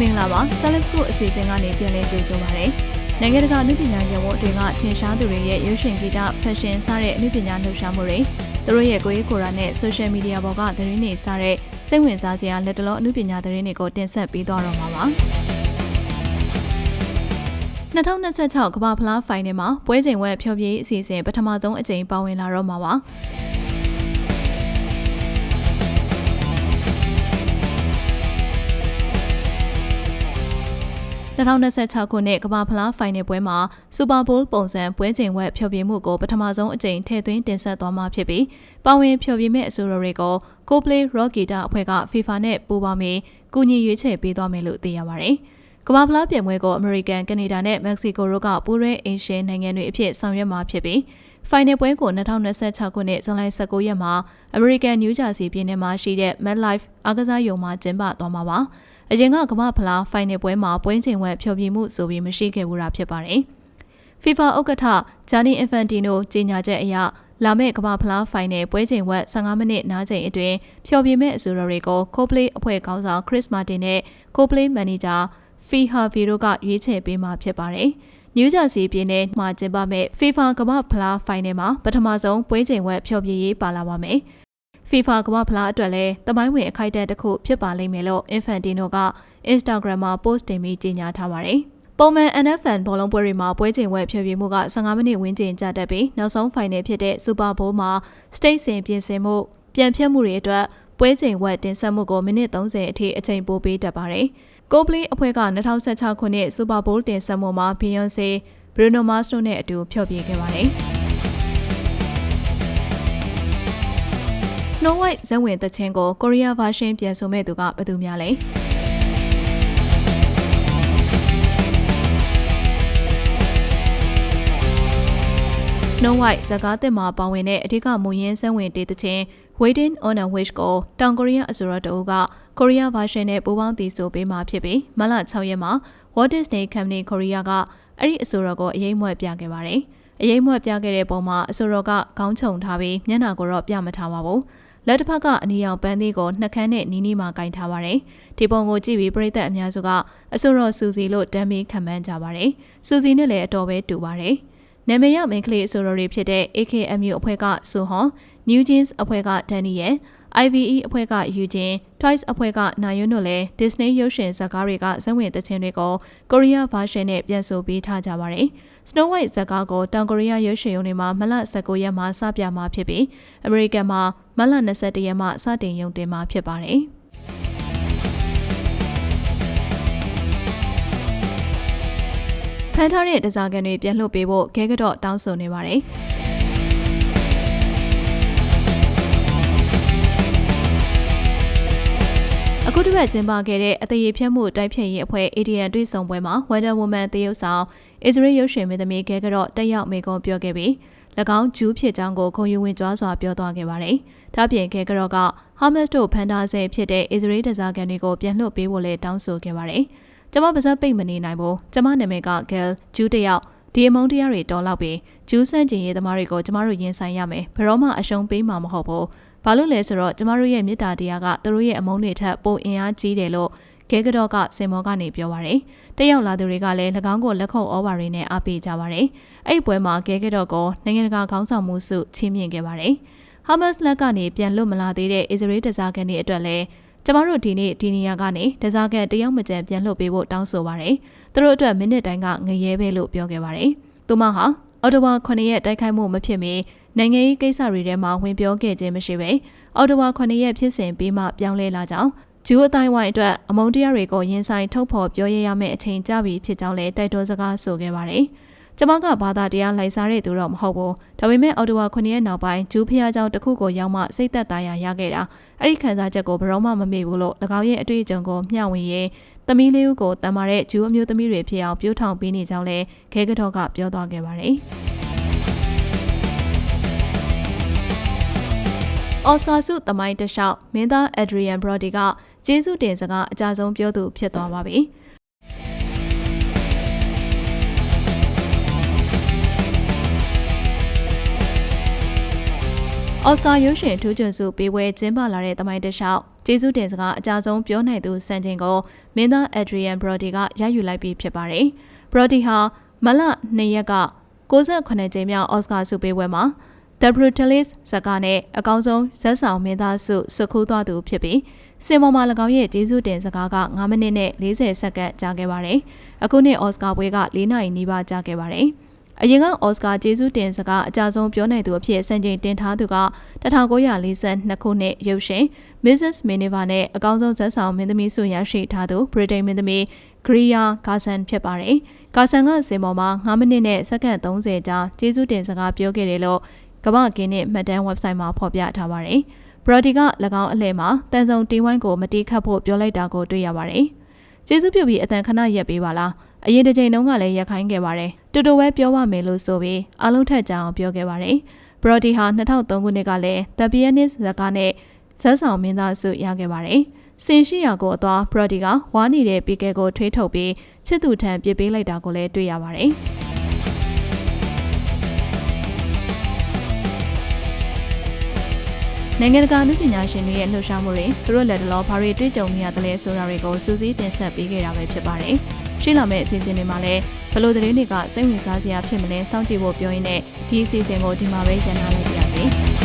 မင်္ဂလာပါ Celeb School အစီအစဉ်ကနေပြန်လည်ကြိုဆိုပါရစေ။နိုင်ငံတကာအနုပညာရပ်ဝန်းတွေကထင်ရှားသူတွေရဲ့ရွှေရှင်ဂီတ fashion စတဲ့အနုပညာလှူရှာမှုတွေသူတို့ရဲ့ကိုယ်ရေးကိုယ်ရာနဲ့ social media ပေါ်ကသတင်းတွေစတဲ့စိတ်ဝင်စားစရာလက်တလောအနုပညာသတင်းတွေကိုတင်ဆက်ပေးသွားတော့မှာပါ။2026ကမ္ဘာဖလားဖိုင်နယ်မှာပွဲချိန်ဝက်ဖြောပြေးအစီအစဉ်ပထမဆုံးအကြိမ်ပါဝင်လာတော့မှာပါ။ 2026ခုနှစ်ကမ္ဘာဖလားဖိုင်နယ်ပွဲမှာစူပါဘိုးပုံစံပွဲချိန်ဝက်ဖျော်ဖြေမှုကိုပထမဆုံးအကြိမ်ထည့်သွင်းတင်ဆက်သွားမှာဖြစ်ပြီးပါဝင်ဖျော်ဖြေမဲ့အဆိုတော်တွေကို Coldplay Rock Guitar အဖွဲ့က FIFA နဲ့ပူးပေါင်းပြီးကူညီရွေးချယ်ပေးသွားမယ်လို့သိရပါတယ်။ကမ္ဘာဖလားပြိုင်ပွဲကိုအမေရိကန်၊ကနေဒါနဲ့မက္ကဆီကိုတို့ကပူးရဲအင်ရှင်နိုင်ငံတွေအဖြစ်ဆောင်ရွက်မှာဖြစ်ပြီး ဖိုင်နယ်ပွဲကို2026ခုနှစ်ဇွန်လ19ရက်မှာအမေရိကန်နယူးဂျာစီပြည်နယ်မှာရှိတဲ့ MetLife အားကစားရုံမှာကျင်းပသွားမှာပါ။အရင်ကကမ္ဘာဖလားဖိုင်နယ်ပွဲမှာပွဲချိန်ဝက်ဖြောပြမှုဆိုပြီးမရှိခဲ့ဘူးတာဖြစ်ပါတယ်။ FIFA ဥက္ကဋ္ဌဂျာနီအင်ဖန်တီနိုကြေညာချက်အရလာမယ့်ကမ္ဘာဖလားဖိုင်နယ်ပွဲချိန်ဝက်15မိနစ်နားချိန်အတွင်းဖျော်ဖြေမဲ့အဆိုတော်တွေကို Coldplay အဖွဲ့ခေါင်းဆောင် Chris Martin နဲ့ Coldplay Manager Phil Harvey တို့ကရွေးချယ်ပေးမှာဖြစ်ပါတယ်။ New Jersey ပြည်နယ်မှာကျင်းပမဲ့ FIFA ကမ္ဘာဖလားဖိုင်နယ်မှာပထမဆုံးပွဲချိန်ဝက်ဖျော်ဖြေရေးပါလာပါမယ်။ FIFA ကမ္ဘာဖလားအတွက်လည်းတမိုင်းဝင်အခိုက်အတန့်တစ်ခုဖြစ်ပါလိမ့်မယ်လို့ Infantino က Instagram မှာ post တင်ပြီးကြေညာထားပါတယ်။ပုံမှန် NFL ဘောလုံးပွဲတွေမှာပွဲချိန်ဝက်ဖြည့်ပြမှုက15မိနစ်ဝန်းကျင်ကြာတတ်ပြီးနောက်ဆုံး final ဖြစ်တဲ့ Super Bowl မှာ state စင်ပြင်ဆင်မှုပြန်ဖြတ်မှုတွေအတွက်ပွဲချိန်ဝက်တင်ဆက်မှုကိုမိနစ်30အထိအချိန်ပိုပေးတတ်ပါတယ်။ Coldplay အဖွဲ့က2016ခုနှစ် Super Bowl တင်ဆက်မှုမှာ Beyonce, Bruno Mars တို့နဲ့အတူဖျော်ဖြေခဲ့ပါတယ်။ Snow White ဇက်ဝင်သချင်းကိုကိုရီးယား version ပြန်ဆိုမဲ့သူကဘယ်သူများလဲ။ Snow White ဇကားတစ်မှာပါဝင်တဲ့အထူးကမူရင်းစံဝင်တေးသချင်း Waiting on a Wish ကိုတောင်ကိုရီးယားအစိုးရတအုပ်ကကိုရီးယား version နဲ့ပူးပေါင်းတည်ဆိုပေးမှာဖြစ်ပြီးမလ6ရက်မှာ Walt Disney Company Korea ကအဲ့ဒီအစိုးရကိုအရေးမွက်ပြခဲ့ပါတယ်။အရေးမွက်ပြခဲ့တဲ့ပုံမှာအစိုးရကခေါင်းခြုံထားပြီးမျက်နှာကိုတော့ပြမထားပါဘူး။လက်တစ်ဖက်ကအနီရောင်ပန်းသေးကိုနှက်ခမ်းနဲ့နီးနီးမှကင်ထားပါတယ်။ဒီပုံကိုကြည့်ပြီးပြည်သက်အများစုကအဆိုတော်စူစီလို့တမ်းပြီးခံမှန်းကြပါတယ်။စူစီနဲ့လည်းအတော်ပဲတူပါတယ်။ နာမည်ရမိန်းကလေးအဆိုတော်တွေဖြစ်တဲ့ AKMU အဖွဲ့ကဆူဟွန် New Jeans အဖွဲ့ကဒန်နီယယ် IVE အဖွဲ့ကယူဂျင် Twice အဖွဲ့ကနာယွန်းတို့လည်း Disney ရုပ်ရှင်ဇာတ်ကားတွေကဇဝင်သချင်းတွေကိုကိုရီးယား version နဲ့ပြန်ဆိုပေးထားကြပါတယ်။ Snow White ဇာတ်ကားကိုတောင်ကိုရီးယားရုပ်ရှင်ရုံတွေမှာမလ19ရက်မှာစပြမှာဖြစ်ပြီးအမေရိကန်မှာမလ21ရက်မှစတင်ရုံတင်မှာဖြစ်ပါတယ်။ ဖန်ထားတဲ့တစားကန်တွေပြန်လှုပ်ပေးဖို့ခဲကတော့တောင်းဆိုနေပါတယ်။အခုတစ်ပတ်ကျင်းပခဲ့တဲ့အသေးရဖြတ်မှုတိုက်ဖြတ်ရေးအဖွဲ့ ADN တွေ့ဆုံပွဲမှာ Wonder Woman တရုတ်ဆောင်အစ္စရေးရုပ်ရှင်မင်းသမီးခဲကတော့တက်ရောက်မိကုံပြောခဲ့ပြီး၎င်းဂျူးဖြစ်ကြောင်းကိုခုံယူဝင်ကြွားစွာပြောသွားခဲ့ပါတယ်။ဒါပြင်ခဲကတော့ကဟာမတ်တို့ဖန်တာဆဲဖြစ်တဲ့အစ္စရေးတစားကန်တွေကိုပြန်လွှတ်ပေးဖို့လည်းတောင်းဆိုခဲ့ပါတယ်။ ကျမပါဇက်ပိတ်မနေနိုင်ဘူး။ကျမနာမည်ကဂဲလ်ဂျူးတယောက်ဒီအမုန်းတရားတွေတော်လောက်ပြီးဂျူးဆန့်ကျင်ရေးသမားတွေကိုကျမတို့ရင်ဆိုင်ရမယ်ဘယ်တော့မှအရှုံးပေးမှာမဟုတ်ဘူးဘာလို့လဲဆိုတော့ကျမတို့ရဲ့မေတ္တာတရားကသူတို့ရဲ့အမုန်းတွေထက်ပိုအင်အားကြီးတယ်လို့ကဲကတော့ကစင်မောကနေပြောပါရယ်တယောက်လာသူတွေကလည်း၎င်းကိုလက်ခုပ်ဩဘာတွေနဲ့အားပေးကြပါရယ်အဲ့ပွဲမှာကဲကတော့ကိုနိုင်ငံတကာခေါင်းဆောင်မှုစုချီးမြှင့်ခဲ့ပါရယ်ဟာမတ်စ်လက်ကနေပြန်လွတ်မလာသေးတဲ့အစ္စရေးတစားကန်တွေအတွက်လည်း ကျမတို့ဒီနေ့ဒီနေရာကနေတစားကန်တယောက်မကြံပြန်လွတ်ပေးဖို့တောင်းဆိုပါရယ်သူတို့အတွက်မိနစ်တိုင်းကငရဲပဲလို့ပြောခဲ့ပါရယ်သူမဟာအော်တိုဝါ9ရက်တိုက်ခိုက်မှုမဖြစ်မီနိုင်ငံရေးကိစ္စတွေထဲမှာဝင်ပြောခဲ့ခြင်းမရှိပဲအော်တိုဝါ9ရက်ဖြစ်စဉ်ပြီးမှပြောင်းလဲလာကြောင်းဂျူးအတိုင်းဝိုင်းအတွက်အမုန်းတရားတွေကိုရင်ဆိုင်ထုတ်ဖော်ပြောရရမယ့်အချိန်ကြပြီဖြစ်ကြောင်းလည်းတိုက်တွန်းစကားဆိုခဲ့ပါတယ်။ ကျမကဘာသာတရားလိုက်စားတဲ့သူတော့မဟုတ်ဘူး။ဒါပေမဲ့အော်တိုဝါ9ရက်နောက်ပိုင်းဂျူးဖျားเจ้าတစ်ခုကိုရောက်မှစိတ်သက်သာရာရခဲ့တာ။အဲ့ဒီခံစားချက်ကိုဘယ်တော့မှမမေ့ဘူးလို့၎င်းရဲ့အတွေ့အကြုံကိုမျှဝေရင်းသမီးလေးဦးကိုတန်မာတဲ့ဂျူးအမျိုးသမီးတွေဖြစ်အောင်ပြိုးထောင်ပေးနေကြောင်းလည်းခဲကတော်ကပြောသွားခဲ့ပါတယ်။အော်စကာဆုသမိုင်းတလျှောက်မင်းသားအက်ဒရီယန်ဘရော်ဒီကကျေးဇူးတင်စကားအကြဆုံးပြောသူဖြစ်သွားပါပြီ။ အော်စကာရုပ်ရှင်ထူးချွန်စုပေးပွဲကျင်းပလာတဲ့သမိုင်းတလျှောက်ကျေးဇူးတင်စကားအကြဆုံးပြောနိုင်သူစံချိန်ကိုမင်းသား Adrian Brody ကရယူလိုက်ပြီးဖြစ်ပါတယ်။ Brody ဟာမလ2ရက်က68ကြိမ်မြောက်အော်စကာဆုပေးပွဲမှာ The Brutalist ဇာတ်ကားနဲ့အကောင်းဆုံးဇာတ်ဆောင်မင်းသားဆုဆွခိုးသွားသူဖြစ်ပြီးစင်ပေါ်မှာ၎င်းရဲ့ကျေးဇူးတင်စကားက9မိနစ်နဲ့40စက္ကန့်ကြာခဲ့ပါတယ်။အခုနှစ်အော်စကာပွဲက4နာရီနီးပါးကြာခဲ့ပါတယ်။ အရင်ကအော်စကာကျေးဇူးတင်စကားအကြဆုံးပြောနိုင်သူအဖြစ်စံချိန်တင်ထားသူက1942ခုနှစ်ရုပ်ရှင် Mrs. Miniver နဲ့အကောင်းဆုံးဇာတ်ဆောင်မင်းသမီးဆုရရှိထားသူ Britain မင်းသမီး Gria Garson ဖြစ်ပါတယ်။ကာဆန်ကစင်ပေါ်မှာ9မိနစ်နဲ့စက္ကန့်30ကြာကျေးဇူးတင်စကားပြောခဲ့တယ်လို့ကမ္ဘာကင်းနဲ့မှတ်တမ်း website မှာဖော်ပြထားပါတယ်။ Brody က၎င်းအလှည့်မှာတန်ဆုံတီဝိုင်းကိုမတီးခတ်ဖို့ပြောလိုက်တာကိုတွေ့ရပါတယ်။ကျေးဇူးပြုပြီးအတန်ခဏရက်ပေးပါလား။ အရင်တစ်ချိန်တုန်းကလည်းရက်ခိုင်းခဲ့ပါတယ်။တူတူပဲပြောပါမယ်လို့ဆိုပြီးအလုံးထက်ကြအောင်ပြောခဲ့ပါတယ်။ Brody ဟာ2003ခုနှစ်ကလည်း The Pianist ဇာတ်ကားနဲ့ဇက်ဆောင်မင်းသားဆုရခဲ့ပါတယ်။စင်ရှိရာကိုအသွား Brody ကဝါနေတဲ့ပီကဲကိုထွေးထုတ်ပြီးချစ်သူထံပြစ်ပေးလိုက်တာကိုလည်းတွေ့ရပါတယ်။နိုင်ငံတကာလူပညာရှင်တွေရဲ့လှုပ်ရှားမှုတွေသူတို့လက်တလောဘာတွေတွေ့ကြုံနေရတယ်လဲဆိုတာတွေကိုစူးစီးတင်ဆက်ပေးခဲ့တာပဲဖြစ်ပါတယ်။ ရှင်းလာမယ့်အစီအစဉ်တွေမှာလည်းဘလို့သတင်းတွေကစိတ်ဝင်စားစရာဖြစ်မလဲစောင့်ကြည့်ဖို့ပြောရင်းနဲ့ဒီအစီအစဉ်ကိုဒီမှာပဲညှိနှိုင်းလိုက်ပါရစေ။